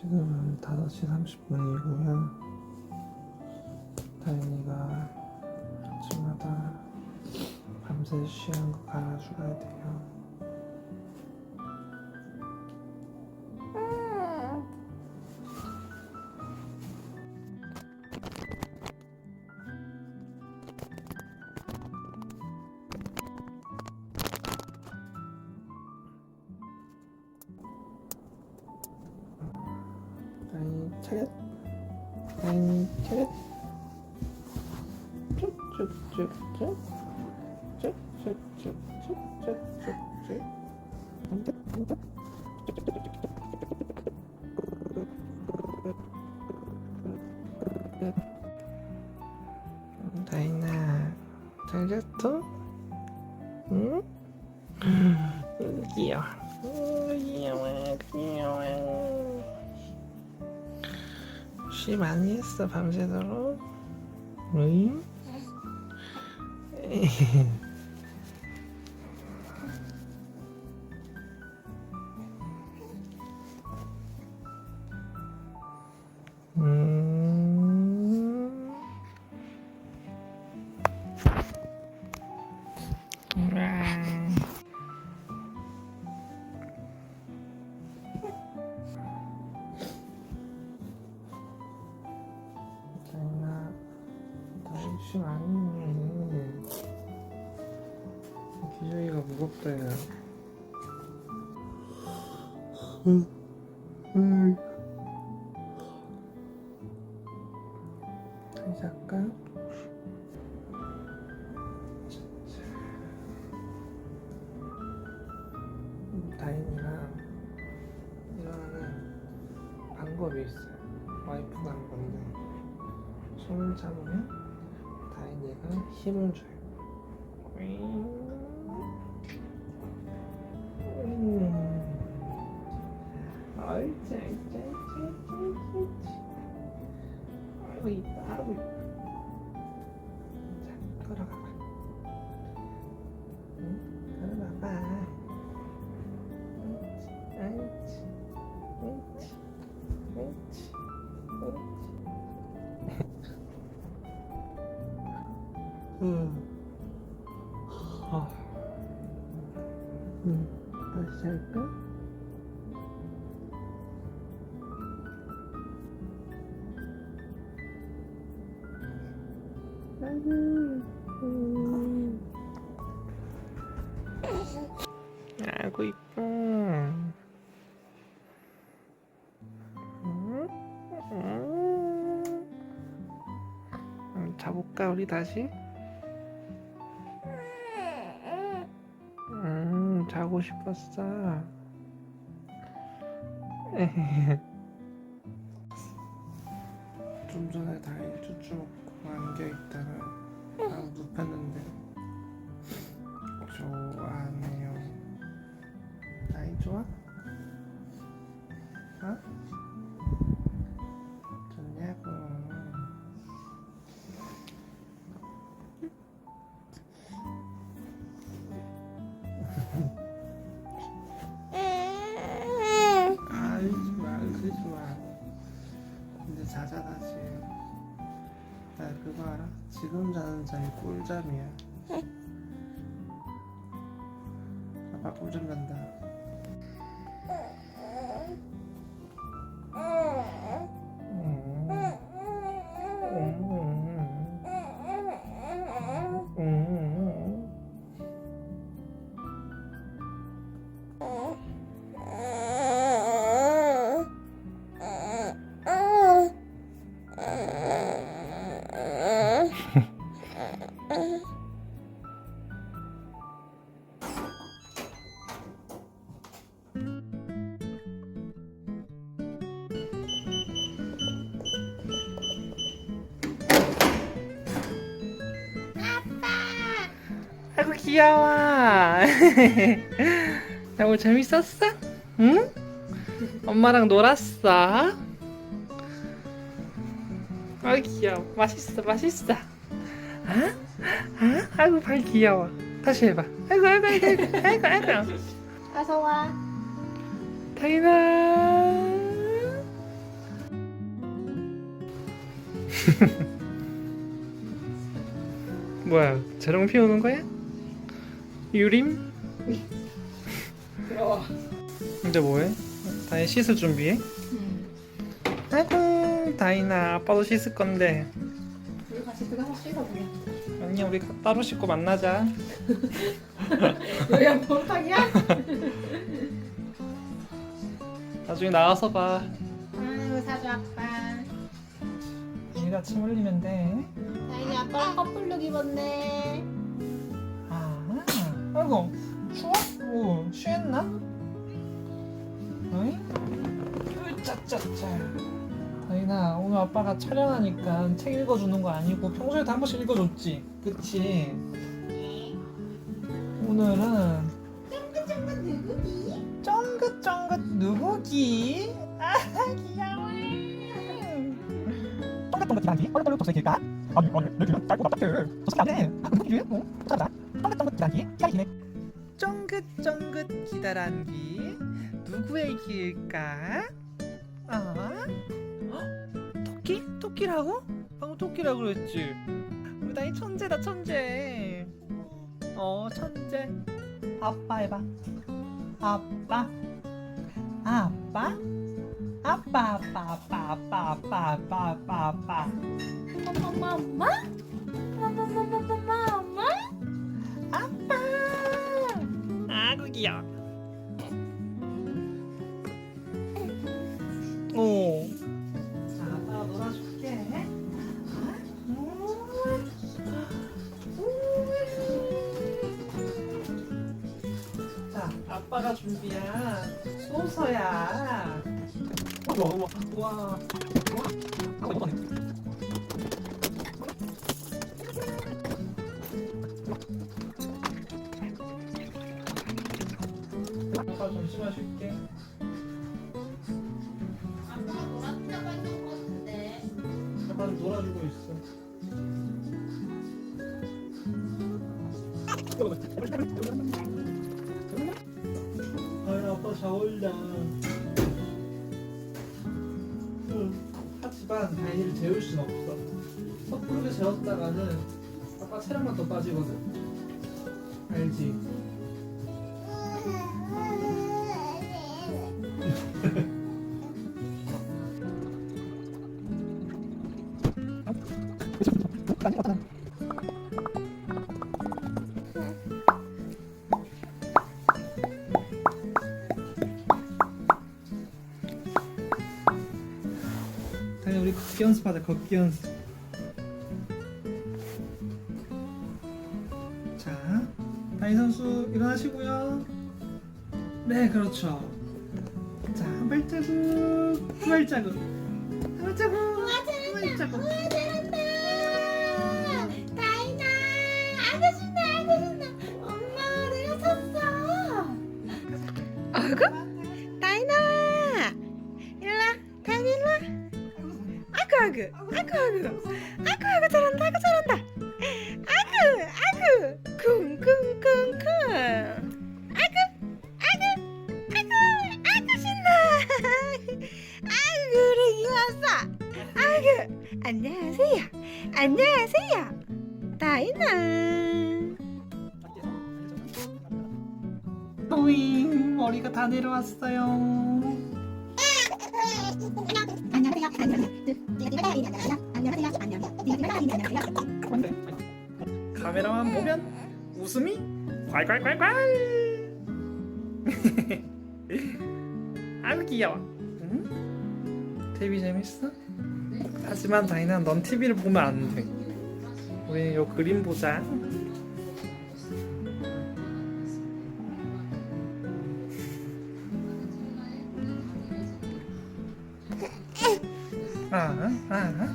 지금은 5시 30분이고요. 다인이가 아침마다 밤새 쉬한 거 갈아줘야 돼요. 차렷. 다인이 차렷. 쭉쭉쭉쭉. 쭉쭉쭉쭉쭉쭉쭉. 앉아, 앉아. 다인아, 잘 잤어? 쉬 많이 했어 밤새도록 응? 음. 무겁다 야 응. 응. 다시 할까? 다인이랑 일어나는 방법이 있어요 와이프가 한 건데 손을 잡으면 다인이가 힘을 줘요. 옳지, 옳지, 옳지, 옳지. 아이고 이뻐, 아이고 이뻐. 자, 걸어가봐. 응, 걸어가봐. 옳지, 옳지, 옳지, 옳지, 옳지. 응. 아. 응. 다시 잘까? 음. 아이고 이뻐. 음. 자볼까 우리 다시? 음, 자고 싶었어. 다시. 나 그거 알아? 지금 자는 잠이 꿀잠이야. 아빠 꿀잠 잔다. 귀여워. 아이고 재밌었어? 응? 엄마랑 놀았어? 아 귀여워. 맛있어, 맛있어. 아? 아? 아이고 발 귀여워. 다시 해봐. 아이고 아이고 아이고 아이고 아이고. 어서 와. 다이나. 뭐야 재롱 피우는 거야? 유림? 부러워. 이제 뭐해? 다이 씻을 준비해? 아이고 다이나 아빠도 씻을 건데 우리 같이 들어가서 씻어 그래. 아니 우리 따로 씻고 만나자 너야 본탕이야? 나중에 나와서 봐 아이고 사주 아빠. 얘가 침 흘리면 돼 다인이 아빠랑 커플룩 입었네. 아, 아이고 추워? 오, 취했나? 어이? 으짜짜짜 다이나 오늘 아빠가 촬영하니까 책 읽어주는 거 아니고 평소에도 한 번씩 읽어줬지? 그치? 오늘은 쫑긋쫑긋 누구니? 쫑긋쫑긋 누구기? 아 귀여워 쫑긋쫑긋 기란기 얼른 독서의 길가 아니 아니 내 길은 짧고 답답해 독서가 안돼 누구기? 어? 찾아 기란기 기란기네 쫑긋쫑긋 기다란기 누구의 길까? 아? 헉? 토끼? 토끼라고? 방금 토끼라고 그랬지 우리 다이 천재다 천재 어 천재 아빠 해봐 아빠 아빠 아빠 아빠 아빠 아빠 아빠 아빠 아빠 아빠 엄마 엄마? 엄마 엄마 엄마 엄마? 아빠 귀여워 오 자, 아빠가 놀아줄게. 자, 아빠가 준비한 소서야. 우와 우와 우와 아빠 잠시만 쉴게 아빠가 놀았다고 했던 것 같은데. 아빠 좀 놀아주고 있어 아유 아빠 자올려 응, 하지만 다이를 재울 순 없어 섣부르게 재웠다가는 아빠 체력만 더 빠지거든 알지? 다이 우리 걷기 연습하자 걷기 연습. 자 다이 선수 일어나시고요. 네 그렇죠. 자 한 발자국 두 발자국. 한 발자국. 두 발자국 다인 일로와. 아구 아구 아구 아구 아구 아구 잘한다 아구 잘한다. 아구 아구 쿵쿵쿵쿵. 아구 아구 아구 아구 신나. 아구를 이왔어. 아구 안녕하세요. 안녕하세요. 다이나. 또잉 머리가 다 내려왔어요 안녕하세요. 안녕하세요. 안녕하세요. 안녕하세요. 카메라만 보면 웃음이 콸콸콸콸 아유 귀여워 응? TV 재밌어? 하지만 다이나 넌 TV를 보면 안 돼 우리는 요 그림 보자 Aha, aha.